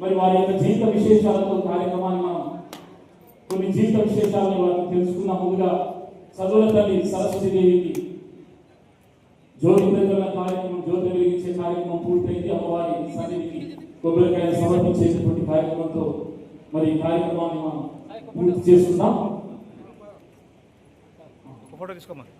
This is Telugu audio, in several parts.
మరి వారి యొక్క జీవిత విశేషాలతో కార్యక్రమాన్ని మనం కొన్ని జీవిత విశేషాలను మనం తెలుసుకున్న ముందుగా చదువుల తల్లి సరస్వతి దేవికి జ్యోతి ప్రజల కార్యక్రమం జ్యోతి వెలిగించే కార్యక్రమం పూర్తయింది. అమ్మవారి సన్నిధికి కొబ్బరికాయ సమర్పించేటువంటి కార్యక్రమంతో మరి కార్యక్రమాన్ని మనం పూర్తి చేస్తున్నాం. ఫోటో తీసుకోమని.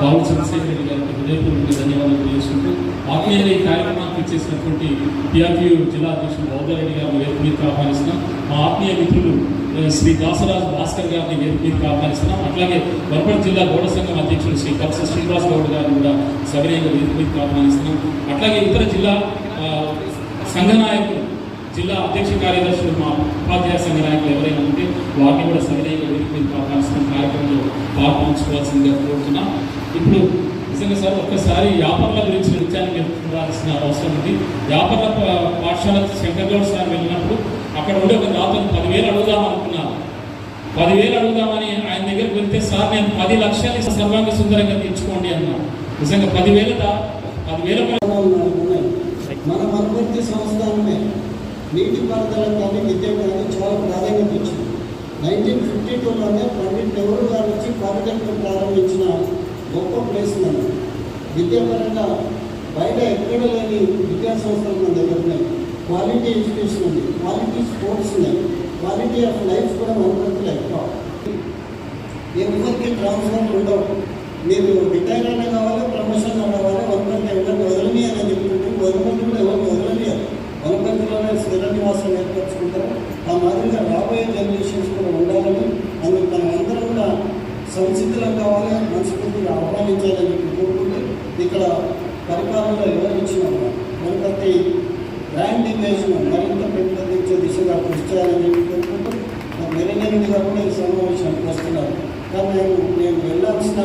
బాబు చంద్రశేఖర్ గారికి హృదయపూర్వక ధన్యవాదాలు తెలియజేసుకుంటూ ఆత్మీయ ఈ కార్యక్రమానికి ఇచ్చేసినటువంటి పిఆర్టీయూ జిల్లా అధ్యక్షుడు బౌద్ధారెడ్డి గారిని వేరు మీదకి ఆహ్వానిస్తున్నాం. మా ఆత్మీయ మిత్రులు శ్రీ దాసరాజు భాస్కర్ గారిని వేరు మీదకి ఆహ్వానిస్తున్నాం. అట్లాగే వరపడి జిల్లా గౌడ సంఘం అధ్యక్షుడు శ్రీ కప్స శ్రీనివాస్ గౌడ్ గారిని కూడా సవినయంగా వేరు మీదకి ఆహ్వానిస్తున్నాం. అట్లాగే ఇతర జిల్లా సంఘ నాయకులు జిల్లా అధ్యక్ష కార్యదర్శులు మా ఉపాధ్యాయ సంఘ నాయకులు ఎవరైనా ఉంటే వారిని కూడా సవినయంగా వేదిక మీద కార్యక్రమంలో పాల్పంచుకోవాల్సిందిగా కోరుతున్నా. ఇప్పుడు నిజంగా సార్ ఒక్కసారి వ్యాపారాల గురించి నృత్యాన్ని మీరు చూడాల్సిన అవసరం ఉంది. వ్యాపార పాఠశాల శంకర్గౌడ్ సార్ వెళ్ళినప్పుడు అక్కడ ఉండే ఒక దాతను పదివేలు అడుగుదాం అనుకున్నాను. పదివేలు అడుగుదామని ఆయన దగ్గరికి వెళ్తే సార్ నేను పది లక్షలు సర్వాంగ సుందరంగా తీర్చుకోండి అన్నాను నిజంగా పదివేల పదివేల మన మన సంస్థ ఉన్నాయి నీటిపారుదల కానీ విద్యాపరంగా చాలా ప్రాధాన్యత ఇచ్చింది. నైన్టీన్ ఫిఫ్టీ టూలోనే పండిట్ నెహ్రూ గారు వచ్చి పాలిటెక్నిక్ ప్రారంభించిన గొప్ప ప్లేస్ మనం విద్యాపరంగా బయట ఎక్కడ లేని విద్యా సంస్థలు మన దగ్గర ఉన్నాయి. క్వాలిటీ ఎడ్యుకేషన్ ఉంది క్వాలిటీ స్పోర్ట్స్ ఉన్నాయి క్వాలిటీ ఆఫ్ లైఫ్ కూడా మనవర్తిలో ఎక్కువ. ఎవరికి ట్రాన్స్ఫర్ ఉండవు. మీరు రిటైర్ అయినా కావాలి ప్రమోషన్ కావాలి వనపర్తి ఎవరిని వదలని అని చెప్తుంటే వనపర్తి కూడా ఎవరిని వదలనియాలి వనపర్తిలోనే స్థిర నివాసం ఏర్పరచుకుంటారు ఆ మాదిరిగా రాబోయే జనరేషన్స్ కూడా ఉండాలని అందుకు మనం అందరం కూడా సంసిద్ధులం కావాలి మనస్ఫూర్తిగా ఆహ్వానించాలని చెప్పి కోరుకుంటూ ఇక్కడ పరిపాలనలో ఎవరు ఇచ్చిన వనపర్తి బ్రాండ్ ఇమేజ్ను మరింత పెంపొందించే దిశగా కృషి చేయాలని చెప్పి కోరుకుంటూ మెరుగైనదిగా కూడా ఈ సమావేశానికి వస్తున్నారు కానీ నేను నేను వెళ్ళాల్సిన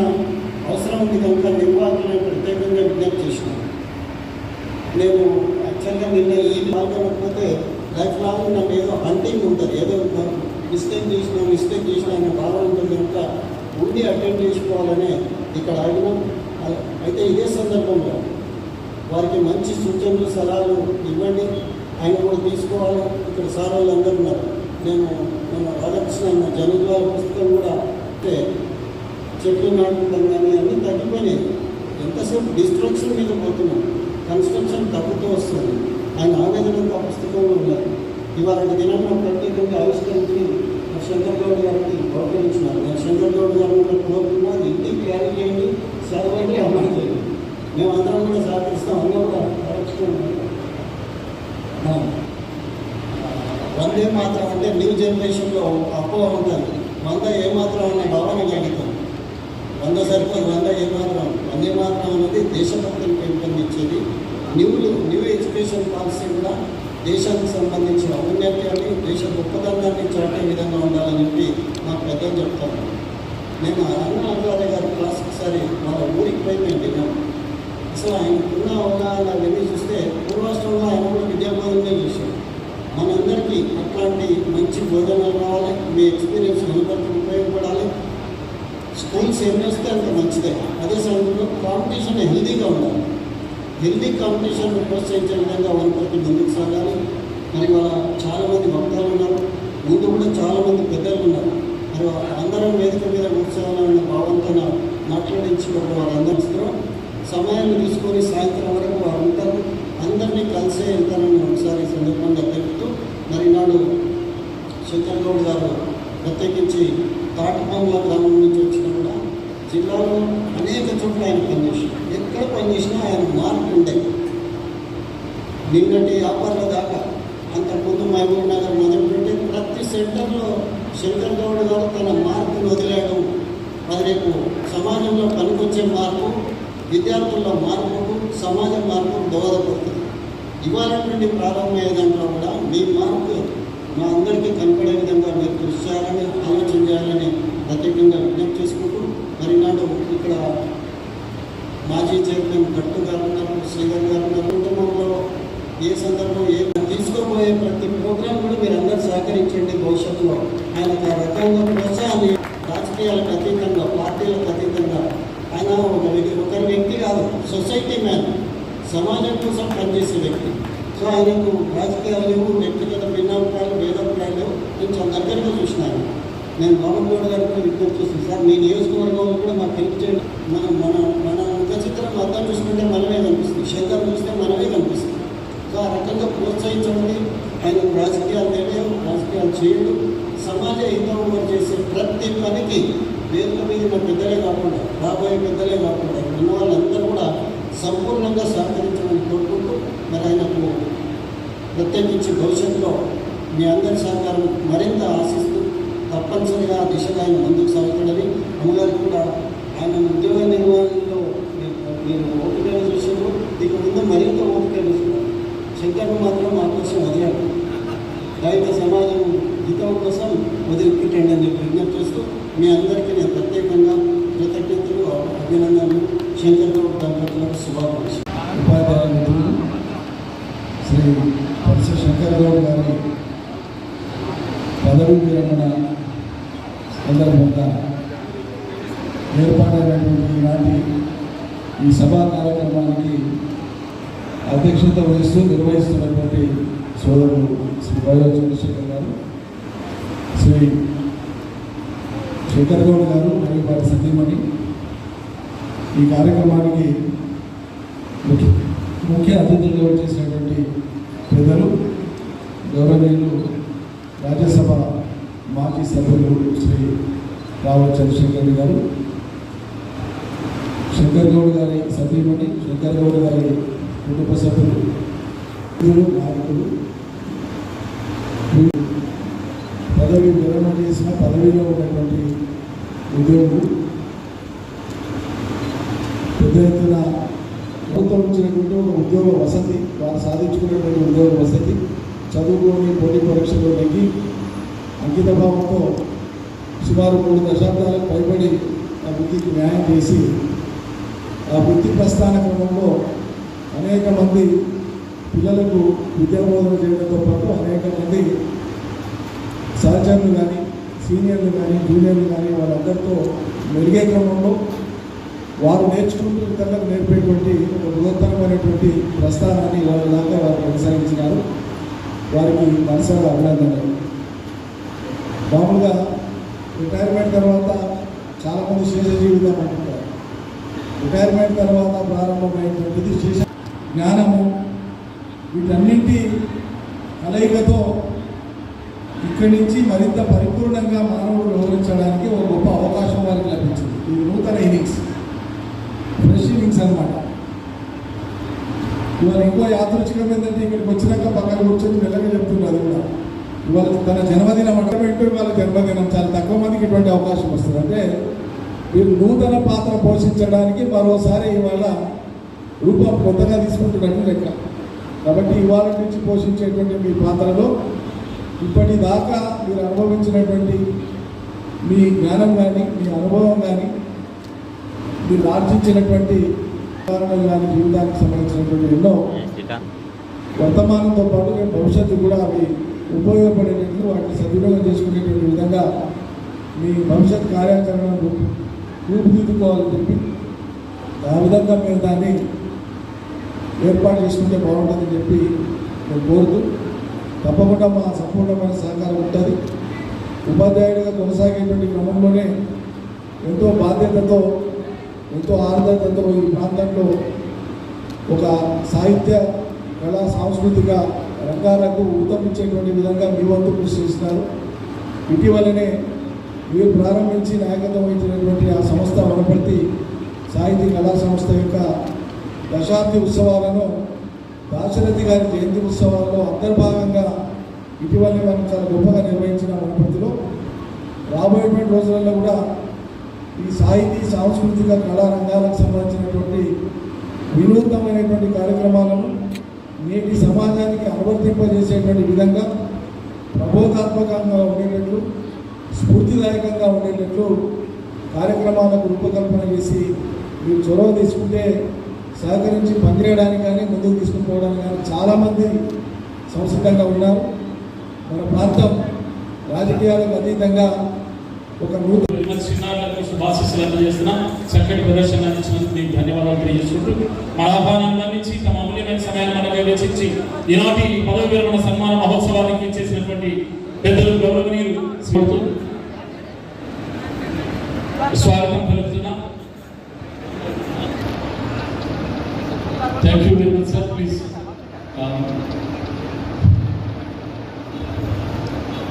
అవసరం ఉంది కనుక నిర్వాహకులను ప్రత్యేకంగా విజ్ఞప్తి చేసినాను నేను యాక్చువల్గా నిన్న ఈ పాల్గొనకపోతే లైఫ్ లాంగ్ నాకు ఏదో హంటింగ్ ఉంటుంది ఏదో మిస్టేక్ చేసిన మిస్టేక్ చేసిన అనే భావన ఉంటుంది కనుక ఉండి అటెండ్ చేసుకోవాలనే ఇక్కడ అడిగినాం అయితే ఇదే సందర్భంలో వారికి మంచి సూచనలు సలహాలు ఇవ్వండి. ఆయన కూడా తీసుకోవాలి. ఇక్కడ సార్ వాళ్ళు అందరూ ఉన్నారు. నేను మన రాధాకృష్ణ జనద్వార పుస్తకం కూడా అంటే చెట్లు నాటుతాం కానీ అన్నీ తగ్గిపోయినాయి. ఎంతసేపు డిస్ట్రక్షన్ మీద పోతున్నాం. కన్స్ట్రక్షన్ తగ్గుతూ వస్తుంది. ఆయన ఆవేదనకు ఆ పుస్తకంలో ఉన్నారు. ఇవాళ దినంలో ప్రత్యేకంగా ఆవిష్కరించి మా శంకర్ గౌడ్ గారికి గౌరవించినారు నేను శంకర్ గౌడ్ గారిని కూడా కోరుతున్నా ఇంటికి క్యారీ చేయండి చదవండి అమలు చేయండి. మేమందరం కూడా సహకరిస్తాం. అందరూ కూడా పరీక్షిస్తున్నాం ఏమాత్రం మాత్రం అంటే న్యూ జనరేషన్లో అపోహ ఉంటుంది. వంద ఏమాత్రం అనే భావన కలుగుతాం వంద సరిపోదు వంద ఏమాత్రం. వందే మాత్రం అనేది దేశభక్తిని పెంపొందించేది. న్యూ న్యూ ఎడ్యుకేషన్ పాలసీ కూడా దేశానికి సంబంధించిన ఔన్నత్యాన్ని దేశ గొప్పదనాన్ని చాటే విధంగా ఉండాలని చెప్పి నాకు పెద్దలు చెప్తాను నేను అన్న ఆచార్య గారి క్లాస్ ఒకసారి మన ఊరికి పోయి మేము విన్నాం. అసలు ఆయనకున్న అవగాహన అవన్నీ చూస్తే పూర్వాశ్రమంలో ఆయన కూడా విద్యాబోధనే చేశాడు మనందరికీ అట్లాంటి మంచి బోధన రావాలి. మీ ఎక్స్పీరియన్స్ అందరికీ ఉపయోగపడాలి. స్కూల్స్ ఏం చేస్తే అంత మంచిదే. అదే సమయంలో కాంపిటీషన్ హెల్దీగా ఉండాలి. హెల్దీ కాంపిటీషన్ ప్రోత్సహించే విధంగా వనపర్తి ముందుకు సాగాలి. మరి వాళ్ళ చాలామంది భక్తులు ఉన్నారు. ముందు కూడా చాలామంది పెద్దలు ఉన్నారు. మరి అందరం వేదిక మీద కూర్చోవాలన్న భావంతో మాట్లాడించి వారు అందరిస్తారు సమయాన్ని తీసుకొని సాయంత్రం వరకు వారు ఉంటారు. అందరినీ కలిసే వెళ్తానని ఒకసారి సందర్భంగా తెలుపుతూ మరి నాడు శంకర్ గౌడ్ గారు ప్రత్యేకించి తాటిపండ్ల గ్రామం నుంచి వచ్చినా కూడా జిల్లాలో అనేక చోట్ల ఆయన పనిచేసారు ఎక్కడ పనిచేసినా ఆయన మార్పు ఉండే. నిన్నటి వ్యాపారుల దాకా అంతకుముందు మహబూబ్ నగర్ మొదలుపెట్టి ప్రతి సెంటర్లో శంకర్ గౌడ్ గారు తన మార్పును వదిలేయడం అది రేపు సమాజంలో పనికొచ్చే మార్పు విద్యార్థుల్లో మార్పుకు సమాజ మార్పు దోహదపడుతుంది. ఇవాళ నుండి ప్రారంభమయ్యే దాంట్లో కూడా మీ మార్పు మా అందరికీ కనపడే విధంగా మీరు కృషి చేయాలని ఆలోచన చేయాలని ప్రత్యేకంగా విజ్ఞప్తి చేసుకుంటూ మరి నాడు ఇక్కడ మాజీ చైర్మన్ గట్టు గారు ఉన్నారు శ్రీధర్ గారు ఉన్నారు. కుటుంబంలో ఏ సందర్భం ఏ తీసుకోబోయే ప్రతి ప్రోగ్రాం కూడా మీరు అందరూ సహకరించండి. భవిష్యత్తులో ఆయనకు ఆ రకంగా ప్రోత్సాహాన్ని రాజకీయాలకు అతీతంగా పార్టీలకు అతీతంగా ఆయన ఒక వ్యక్తి కాదు. సొసైటీ మ్యాన్ సమాజం కోసం పనిచేసే వ్యక్తి. సో ఆయనకు రాజకీయాలు లేవు వ్యక్తిగత భిన్నాభిప్రాయాలు భేదాభిప్రాయాలు లేవు నేను చాలా దగ్గరగా చూసినాను నేను పవన్ గౌడ్ గారికి విజ్ఞప్తి చేస్తాను. సార్ మీ నియోజకవర్గంలో కూడా మాకు హెల్ప్ చేయండి. మనం మన మన ముఖ చిత్రం అర్థం చూసుకుంటే మనమే కనిపిస్తుంది. శేఖర్ చూస్తే మనమే కనిపిస్తుంది. సో ఆ రకంగా ప్రోత్సహించండి. ఆయన రాజకీయాలు తెలియదు రాజకీయాలు చేయడు. సమాజ హితం చేసే ప్రతి పనికి వేదిక మీద మా పెద్దలే కాకుండా రాబోయే పెద్దలే కాకుండా ఇక్కడ వాళ్ళందరూ కూడా సంపూర్ణంగా సహకరించడం కోరుకుంటూ మరి ఆయనకు ప్రత్యేకించి భవిష్యత్తులో మీ అందరి సహకారం మరింత ఆశిస్తూ తప్పనిసరిగా ఆ దిశగా ఆయన ముందుకు సాగుతాడని అమ్మగారికి కూడా ఆయన ఉద్యోగ నిర్వహణలో మీరు- మీరు ఓపిక చూసారు ఇక ముందు మరింత ఓపిక చూస్తున్నారు శంకర్ను మాత్రం మా కోసం వదిలాడు రైత సమాజం హితం కోసం వదిలిపెట్టండి అని చెప్పి విజ్ఞప్తి చేస్తూ మీ అందరికీ నేను ప్రత్యేకంగా అభినందనలు శంకర్ దంపతులకు శుభాకాంక్షలు. ఉపాధ్యాయ మిత్రులు శ్రీ ప్రొఫెసర్ శంకర్ గౌడ్ గారి పదవి విరమణ సందర్భంగా ఏర్పాటైనటువంటి ఈనాటి ఈ సభా కార్యక్రమానికి అధ్యక్షత వహిస్తూ నిర్వహిస్తున్నటువంటి సోదరుడు శ్రీ వైఎస్ చంద్రశేఖర్ గారు శ్రీ శేఖర్ గౌడ్ గారు మరియు వారి సతీమణి ఈ కార్యక్రమానికి ముఖ్య అతిథులుగా చేసినటువంటి పెద్దలు గౌరవనీయులు రాజ్యసభ మాజీ సభ్యులు శ్రీ రావు చంద్రశేఖర్ గారు శంకర్ గౌడ్ గారి సతీమణి శంకర్ గౌడ్ గారి కుటుంబ సభ్యులు నాయకులు. పదవి విరమణ చేసిన పదవిలో ఉన్నటువంటి ఉద్యోగులు. పెద్ద ఎత్తున ప్రభుత్వం ఇచ్చినటువంటి ఒక ఉద్యోగ వసతి వారు సాధించుకునేటువంటి ఉద్యోగ వసతి చదువుకొని పోటీ పరీక్షలో నెగ్గి అంకిత భావంతో సుమారు మూడు దశాబ్దాలకు పైబడి ఆ వృత్తికి న్యాయం చేసి ఆ వృత్తి ప్రస్థాన క్రమంలో అనేక మంది పిల్లలకు విద్యాబోధన చేయడంతో పాటు అనేక మంది సహచరులు కానీ సీనియర్లు కానీ జూనియర్లు కానీ వాళ్ళందరితో మెరిగే క్రమంలో వారు నేర్చుకుంటూ ఇతరులకు నేర్పేటువంటి ఒక బృహత్తరమైనటువంటి ప్రస్థానాన్ని వారి దాకా వారు కొనసాగించినారు. వారికి మనసాగా అభినందనలు. మామూలుగా రిటైర్మెంట్ తర్వాత చాలామంది శేష జీవితం అంటుంటారు రిటైర్మెంట్ తర్వాత ప్రారంభమైనటువంటిది శేష జ్ఞానము. వీటన్నింటి కలయికతో ఇక్కడి నుంచి మరింత పరిపూర్ణంగా మానవుడు వ్యవహరించడానికి ఒక గొప్ప అవకాశం వారికి లభించింది. ఇది నూతన ఇన్నింగ్స్. అనమాట ఇవాళ ఇంకో యాదృచ్ఛికం ఏంటంటే ఇక్కడికి వచ్చినాక పక్కన కూర్చొని మెల్లగా చెప్తున్నారు కూడా. ఇవాళ తన జన్మదినం అంటే ఇవాళ జన్మదినం చాలా తక్కువ మందికి ఇటువంటి అవకాశం వస్తుంది. అంటే వీరు నూతన పాత్ర పోషించడానికి మరోసారి ఇవాళ రూపం కొత్తగా తీసుకుంటున్నట్టు లెక్క. కాబట్టి ఇవాళ నుంచి పోషించేటువంటి మీ పాత్రలో ఇప్పటిదాకా మీరు అనుభవించినటువంటి మీ జ్ఞానం కానీ మీ అనుభవం కానీ మీరు ఆర్జించినటువంటి కానీ జీవితానికి సంబంధించినటువంటి ఎన్నో వర్తమానంతో పాటు భవిష్యత్తు కూడా అవి ఉపయోగపడేటట్లు వాటిని సద్వినియోగం చేసుకునేటువంటి విధంగా మీ భవిష్యత్ కార్యాచరణను రూపు- రూపుదిద్దుకోవాలని చెప్పి ఆ విధంగా మీరు దాన్ని ఏర్పాటు చేసుకుంటే బాగుంటుందని చెప్పి నేను కోరుతూ తప్పకుండా మా సంపూర్ణమైన సహకారం ఉంటుంది. ఉపాధ్యాయుడిగా కొనసాగేటువంటి క్రమంలోనే ఎంతో బాధ్యతతో ఎంతో ఆనందంతో ఈ ప్రాంతంలో ఒక సాహిత్య కళా సాంస్కృతిక రంగాలకు ఉత్తమించేటువంటి విధంగా మీ వంతు కృషి చేస్తున్నారు. ఇటీవలనే మీరు ప్రారంభించి నాయకత్వం వహించినటువంటి ఆ సంస్థ వనపర్తి సాహితీ కళా సంస్థ యొక్క దశాబ్ది ఉత్సవాలను దాశరథి గారి జయంతి ఉత్సవాల్లో అంతర్భాగంగా ఇటీవలనే మనం చాలా గొప్పగా నిర్వహించిన వనపర్తిలో రాబోయేటువంటి రోజులలో కూడా ఈ సాహితీ సాంస్కృతిక కళా రంగాలకు సంబంధించినటువంటి వినూత్నమైనటువంటి కార్యక్రమాలను నేటి సమాజానికి అనువర్తింపజేసేటువంటి విధంగా ప్రబోధాత్మకంగా ఉండేటట్లు స్ఫూర్తిదాయకంగా ఉండేటట్లు కార్యక్రమాలకు రూపకల్పన చేసి మీరు చొరవ తీసుకుంటే సహకరించి పనిచేయడానికి కానీ ముందుకు తీసుకుపోవడానికి కానీ చాలామంది సంసిద్ధంగా ఉన్నారు. మన ప్రాంతం రాజకీయాలకు అతీతంగా ఒక నూతన విమర్శ చిన్నారులకు శుభాశిస్సులు అందజేస్తున్న. చక్కటి ప్రదర్శన అందించినందుకు మీకు ధన్యవాదాలు తెలియజేసుకుంటూ మా ఆహ్వానాన్ని అందించి తమ అమూల్యమైన సమయాన్ని మనకు వెచ్చించి ఈనాటి పదవి విరమణ సన్మాన మహోత్సవానికి చేసినటువంటి పెద్దలు గౌరవనీయులు స్వాగతం పలుకుతున్నా thank you very much sir please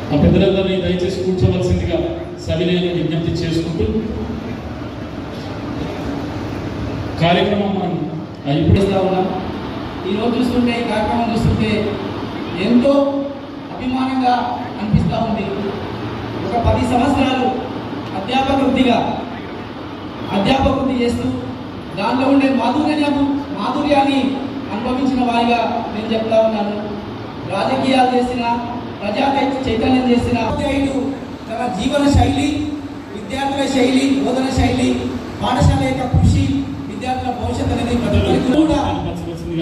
ఆ పెద్దలందరినీ దయచేసి కూర్చోవలసిందిగా సవినయంగా విజ్ఞప్తి చేసుకుంటూ కార్యక్రమం మనం ఆ, ఇప్పుడు ఉన్నాం. ఈరోజు చూస్తుంటే ఈ కార్యక్రమం చూస్తుంటే ఎంతో అభిమానంగా అనిపిస్తూ ఉంది. ఒక పది సంవత్సరాలు అధ్యాపక వృత్తిగా అధ్యాపక వృత్తి చేస్తూ దాంట్లో ఉండే మాధుర్యము మాధుర్యాన్ని అనుభవించిన వారిగా నేను చెప్తా ఉన్నాను. రాజకీయాలు చేసిన ప్రజా చైతన్యం చేసిన తన జీవన శైలి విద్యార్థుల శైలి బోధన శైలి పాఠశాల యొక్క కృషి విద్యార్థుల భవిష్యత్ అనేది కూడా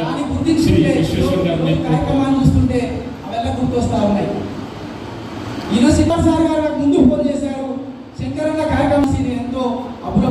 దాని గుర్తించుకుంటే కార్యక్రమాన్ని చూస్తుంటే అవెల్ల గుర్తొస్తా ఉన్నాయి. ఈరోజు సిబ్బర్ సార్ గారు ముందు ఫోన్ చేశారు. శంకరన్న కార్యక్రమం ఎంతో అప్పుల